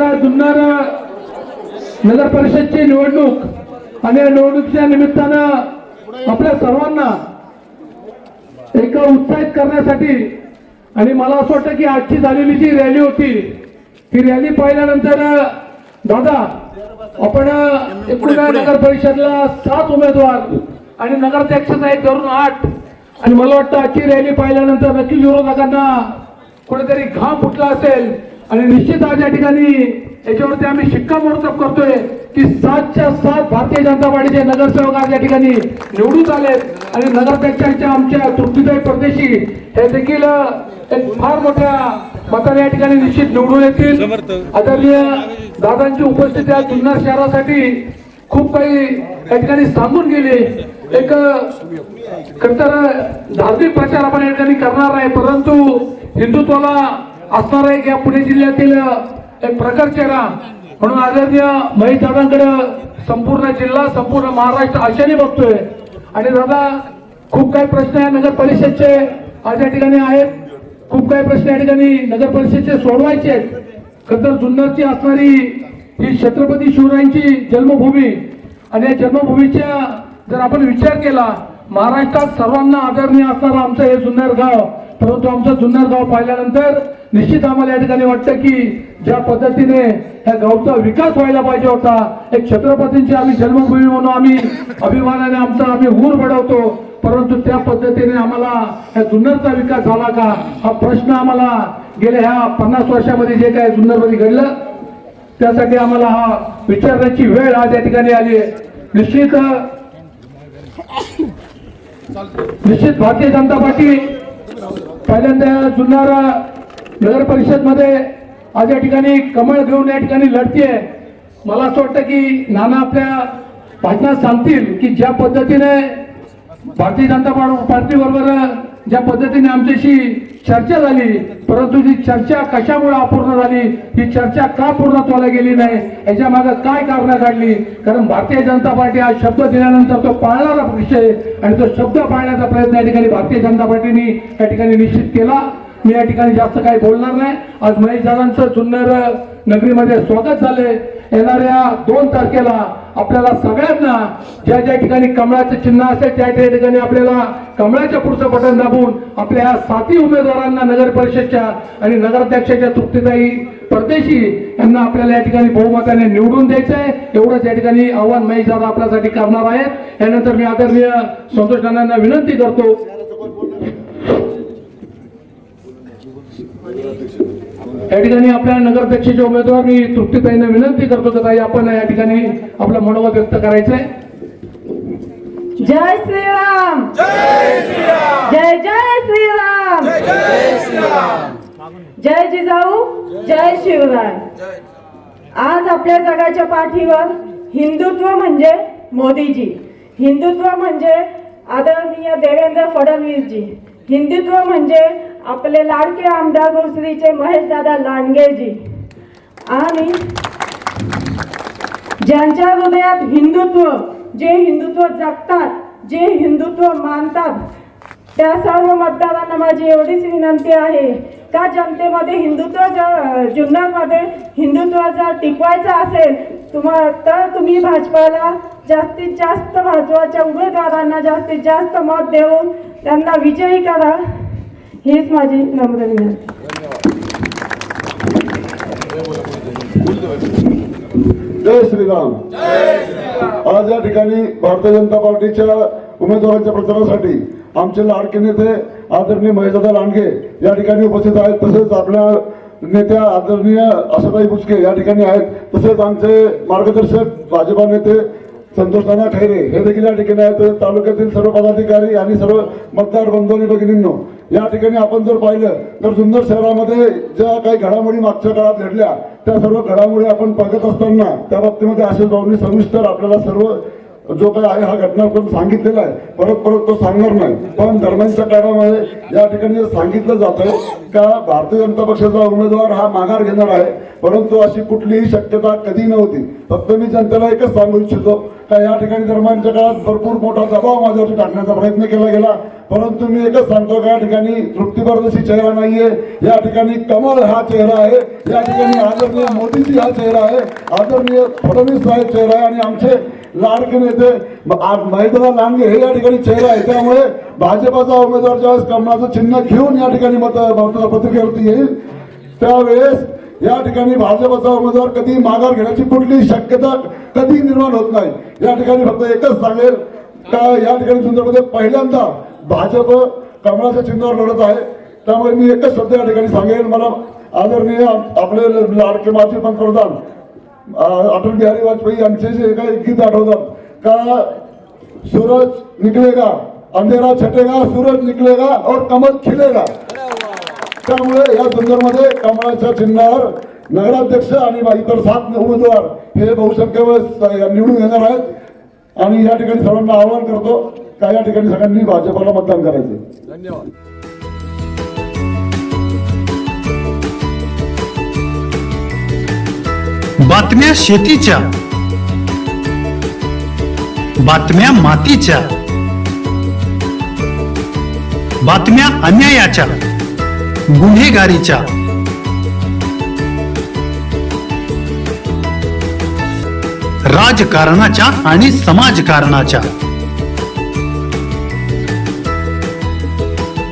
येणारा जुन्नर नगर परिषदची निवडणूक आणि या निवडणुकीच्या निमित्तानं आपल्या सर्वांना एक उत्साहित करण्यासाठी आणि मला असं वाटतं की आजची झालेली जी रॅली होती ती रॅली पाहिल्यानंतर दादा आपण एकूण नगर परिषदला सात उमेदवार आणि नगराध्यक्षाचा एक धरून आठ. आणि मला वाटतं आजची रॅली पाहिल्यानंतर नक्कीच विरोधकांना कुठेतरी घाम फुटला असेल आणि निश्चित आज या ठिकाणी याच्यावरती आम्ही शिक्कामोर्तब करतोय की सातच्या सात भारतीय जनता पार्टीचे नगरसेवक आज या ठिकाणी निवडून आलेत. आणि नगराध्यक्षांच्या आमच्या तृप्तीताई परदेशी हे देखील एक फार मोठ्या मताने या ठिकाणी निश्चित निवडून येतील. आदरणीय दादांची उपस्थिती आज जुन्नर शहरासाठी खूप काही या ठिकाणी सांगून गेले. एक खर तर धार्मिक प्रचार आपण या ठिकाणी करणार आहे परंतु हिंदुत्वाला असणार एक या पुणे जिल्ह्यातील एक प्रकार चेहरा म्हणून आदरणीय महेश दादांकडे संपूर्ण जिल्हा संपूर्ण महाराष्ट्र आशाने बघतोय. आणि दादा खूप काही प्रश्न या नगर परिषदचे आज या ठिकाणी आहेत. खूप काही प्रश्न या ठिकाणी नगर परिषदचे सोडवायचे आहेत. खरं जुन्नरची असणारी ही छत्रपती शिवरायांची जन्मभूमी आणि या जन्मभूमीच्या जर आपण विचार केला महाराष्ट्रात सर्वांना आदरणीय असणारं आमचं हे जुन्नर गाव परंतु आमचं जुन्नर गाव पाहिल्यानंतर निश्चित आम्हाला या ठिकाणी वाटतं की ज्या पद्धतीने या गावचा विकास व्हायला पाहिजे होता एक छत्रपतींची आम्ही जन्मभूमी म्हणून आम्ही अभिमानाने आमचा आम्ही ऊर बढवतो परंतु त्या पद्धतीने आम्हाला या जुन्नरचा विकास झाला का? हा प्रश्न आम्हाला गेल्या ह्या पन्नास वर्षामध्ये जे काय जुन्नरमध्ये घडलं त्यासाठी आम्हाला हा विचारण्याची वेळ आज या ठिकाणी आली आहे. निश्चित निश्चित भारतीय जनता पार्टी पहिल्यांदा जुन्नर नगर परिषदमध्ये आज या ठिकाणी कमळ घेऊन या ठिकाणी लढतीये. मला असं वाटतं की नाना आपल्या भाषणात सांगतील की ज्या पद्धतीने भारतीय जनता पार्टी बरोबर ज्या पद्धतीने आमच्याशी चर्चा झाली परंतु जी चर्चा कशामुळे अपूर्ण झाली ही चर्चा का पूर्णत्वाला गेली नाही याच्या मागे काय कारण काढली कारण भारतीय जनता पार्टी हा शब्द दिल्यानंतर तो पाळणारा विषय आणि तो शब्द पाळण्याचा प्रयत्न या ठिकाणी भारतीय जनता पार्टीने या ठिकाणी निश्चित केला. मी या ठिकाणी जास्त काही बोलणार नाही. आज महेश दादांचं जुन्नर नगरीमध्ये स्वागत झाले येणाऱ्या दोन तारखेला आपल्याला सगळ्यांना ज्या ज्या ठिकाणी कमळाचं चिन्ह असेल त्या त्या ठिकाणी आपल्याला कमळाच्या पुढचं बटन दाबून आपल्या या साती उमेदवारांना नगर परिषदच्या आणि नगराध्यक्षाच्या तृप्तीताई परदेशी यांना आपल्याला या ठिकाणी बहुमताने निवडून द्यायचं आहे. एवढंच या ठिकाणी आव्हान महेश दादा आपल्यासाठी करणार आहेत. यानंतर मी आदरणीय संतोष नानांना विनंती करतो. या ठिकाणी आपल्या नगराध्यक्षाचे उमेदवार मी तृप्तीताईंना विनंती करतो की ताई आपण या ठिकाणी आपलं मनोगत व्यक्त करायचंय जय श्रीराम. जय जय श्रीराम. जय जिजाऊ जय शिवराय. आज आपल्या जगाच्या पाठीवर हिंदुत्व म्हणजे मोदीजी. हिंदुत्व म्हणजे आदरणीय देवेंद्र फडणवीसजी. हिंदुत्व म्हणजे आपले लाडके आमदार भोसरीचे महेशदादा लांडगेजी आणि ज्यांच्या हृदयात हिंदुत्व जे हिंदुत्व जगतात जे हिंदुत्व मानतात त्या सर्व मतदारांना माझी एवढीच विनंती आहे का जनतेमध्ये हिंदुत्व जर जुन्नरमध्ये हिंदुत्व जर टिकवायचं असेल तुम्हा तर तुम्ही भाजपाला जास्तीत जास्त भाजपाच्या उमेदवारांना जास्तीत जास्त मत देऊन त्यांना विजयी करा. हेच माझी नम्र विनंती. जय श्रीराम. आज या ठिकाणी भारतीय जनता पार्टीच्या उमेदवारांच्या प्रचारासाठी आमचे लाडके नेते आदरणीय महेशदादा लांडगे या ठिकाणी उपस्थित आहेत. तसेच आपल्या नेत्या आदरणीय आशाताई बुचके या ठिकाणी आहेत. तसेच आमचे मार्गदर्शक भाजपा नेते संतोष नाना खैरे हे देखील या ठिकाणी आहेत. तालुक्यातील सर्व पदाधिकारी आणि सर्व मतदार बंधू आणि भगिनींनो या ठिकाणी आपण जर पाहिलं तर जुन्नर शहरामध्ये ज्या काही घडामोडी मागच्या काळात घडल्या त्या सर्व घडामोडी आपण बघत असताना त्या बाबतीमध्ये आशिष भाऊंनी सविस्तर आपल्याला सर्व जो काही आहे हा घटनाक्रम सांगितलेला आहे. परत परत तो सांगणार नाही. पण दरम्यानच्या काळामध्ये या ठिकाणी सांगितलं जात आहे का भारतीय जनता पक्षाचा उमेदवार हा माघार घेणार आहे परंतु अशी कुठलीही शक्यता कधी नव्हती. फक्त मी जनतेला एकच सांगू इच्छितो का या ठिकाणी दरम्यानच्या काळात भरपूर मोठा दबाव माझ्यावरती टाकण्याचा प्रयत्न केला गेला. परंतु मी एकच सांगतो का या ठिकाणी तृप्तीपर्दशी चेहरा नाहीये. या ठिकाणी कमळ हा चेहरा आहे. या ठिकाणी आदरणीय मोदीजी हा चेहरा आहे. आदरणीय फडणवीस साहेब चेहरा आहे आणि आमचे लाडके नेते म- लांडगे हे या ठिकाणी चेहरा आहे. त्यामुळे भाजपाचा उमेदवार ज्यावेळेस कमळाचं चिन्ह घेऊन या ठिकाणी मत पत्रिकेवरती येईल त्यावेळेस या ठिकाणी भाजपचा उमेदवार कधी माघार घेण्याची कुठली शक्यता कधी निर्माण होत नाही. या ठिकाणी फक्त एकच सांगेल का या ठिकाणी सुंदरमध्ये म्हणजे पहिल्यांदा भाजप कमळाच्या चिन्हावर लढत आहे. त्यामुळे मी एकच शब्द या ठिकाणी सांगेन. मला आदरणीय आपले लाडके माजी पंतप्रधान अटल बिहारी वाजपेयी यांचे जे काही गीत आठवतात का सूरज निकलेगा अंधेरा छटेगा सूरज निकलेगा और कमल खिलेगा. त्यामुळे या सुंदरमध्ये कमळाच्या चिन्हावर नगराध्यक्ष आणि इतर सात उमेदवार हे बहुसंख्येवर निवडून येणार आहेत. आणि या ठिकाणी सर्वांना आवाहन करतो का या ठिकाणी सगळ्यांनी भाजपाला मतदान करायचं बातम्या शेतीच्या. बातम्या मातीच्या. बातम्या अन्यायाच्या. गुन्हेगारीच्या. राजकारणाच्या आणि समाजकारणाच्या.